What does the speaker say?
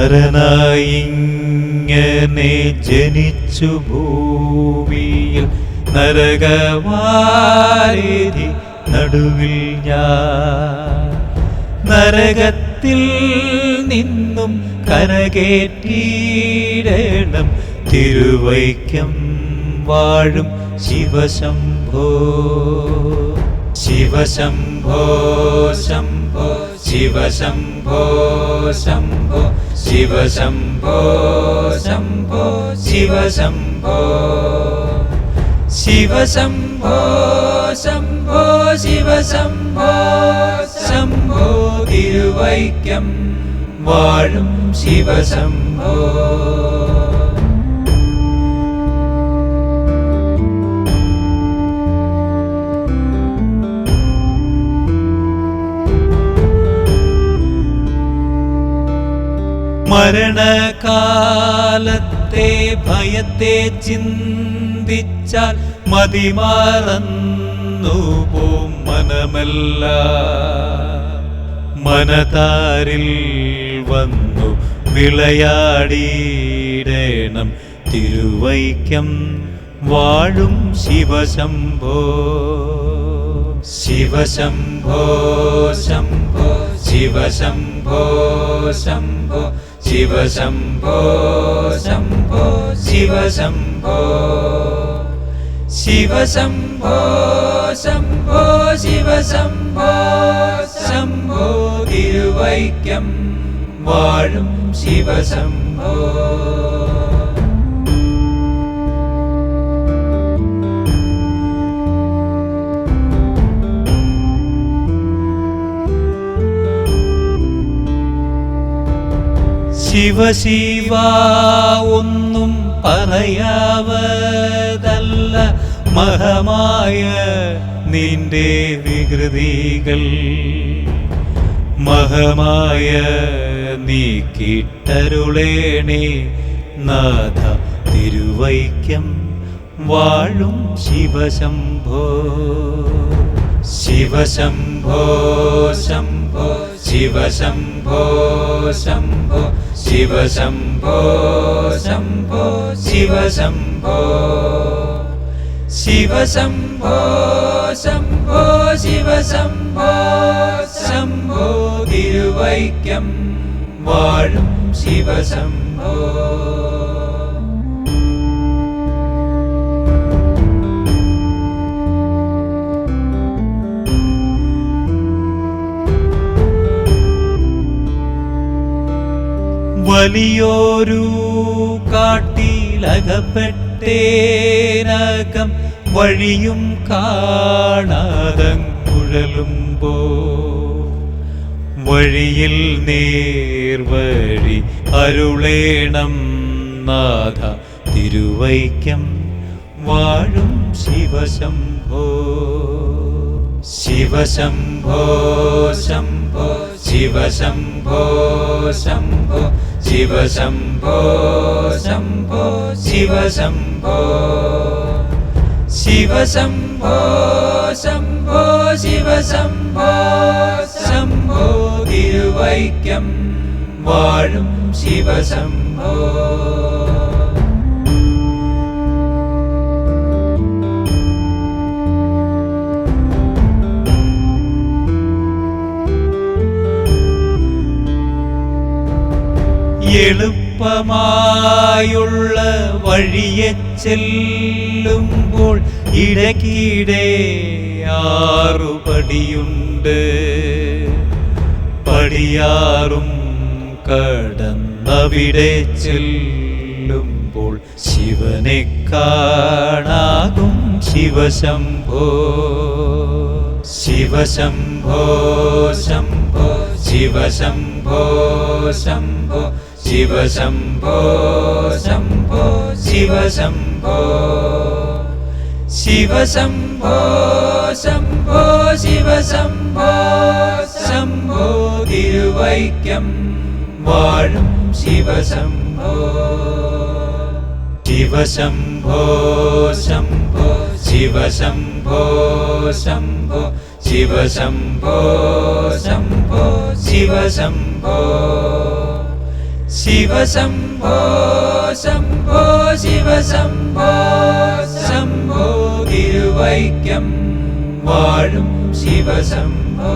നരനായിങ്ങനെ ജനിച്ചു ഭൂമിയിൽ നരകവാരിധി നടുവിൽ ഞാൻ. നരകത്തിൽ നിന്നും കരകേറ്റീടണം തിരുവൈക്കം വാഴും ശിവശംഭോ. ശിവശംഭോ ശംഭോ. ശിവശംഭോ ശംഭോ ശിവശംഭോ ശംഭോ ശിവശംഭോ ശിവശംഭോ ശംഭോ ശിവശംഭോ ശംഭോ തിരുവൈക്കം വാഴും ശിവശംഭോ മരണകാലത്തെ ഭയത്തെ ചിന്തിച്ചാൽ മതിമാറന്നു പോം മനമല്ല. മനതാരിൽ വന്നു വിളയാടിയിടേണം. തിരുവൈക്കം വാഴും ശിവശംഭോ. ശിവശംഭോ ശംഭോ ശിവശംഭോ ശംഭോ ശിവശംഭോ ശംഭോ ശിവശംഭോ ശിവശംഭോ ശംഭോ ശിവശംഭോ ശംഭോ തിരുവൈക്കം വാഴും ശിവശംഭോ ശിവശിവ ഒന്നും പറയാവതല്ല. മഹമായ നിന്റെ വികൃതികൾ മഹമായ നീ കിട്ടരുളേണേ നാഥ തിരുവൈക്കം വാഴും ശിവശംഭോ. ശിവശംഭോ ശംഭോ ശിവശംഭോ ശംഭോ. ശിവശംഭോ ശംഭോ ശിവശംഭോ. ശിവശംഭോ ശംഭോ ശിവശംഭോ ശംഭോ തിരുവൈക്കം വാഴും ശിവശംഭോ. വലിയോരു കാട്ടിലകപ്പെട്ടേനകം വഴിയും കാണാതങ്കുഴലുമ്പോ. വഴിയിൽ നേർവഴി അരുളേണം നാഥ തിരുവൈക്കം വാഴും ശിവശംഭോ. ശിവശംഭോ ശംഭോ ശിവശംഭോ ശംഭോ. ശിവശംഭോ ശംഭോ ശംഭോ ശിവ ശംഭോ. ശിവ ശംഭോ തിരുവൈക്കം വാഴും ശിവശംഭോ എളുപ്പമായുള്ള വഴിയെ ചെല്ലുമ്പോൾ ഇടയ്ക്കിടെ ആറുപടിയുണ്ട്. പടിയാറും കടന്നവിടെ ചെല്ലുമ്പോൾ ശിവനെ കാണാകും ശിവശംഭോ. ശിവശംഭോ ശംഭോ ശിവശംഭോ ശംഭോ. ശിവശംഭോ ശംഭോ ശിവശംഭോ. ശിവശംഭോ ശംഭോ ശിവശംഭോ ശംഭോ തിരുവൈക്കം വാഴും ശിവശംഭോ. ശിവശംഭോ ശംഭോ ശിവശംഭോ ശംഭോ ശിവശംഭോ ശംഭോ ശിവശംഭോ. ശിവശംഭോ ശംഭോ ശിവശംഭോ ശംഭോ തിരുവൈക്കം വാഴും ശിവശംഭോ.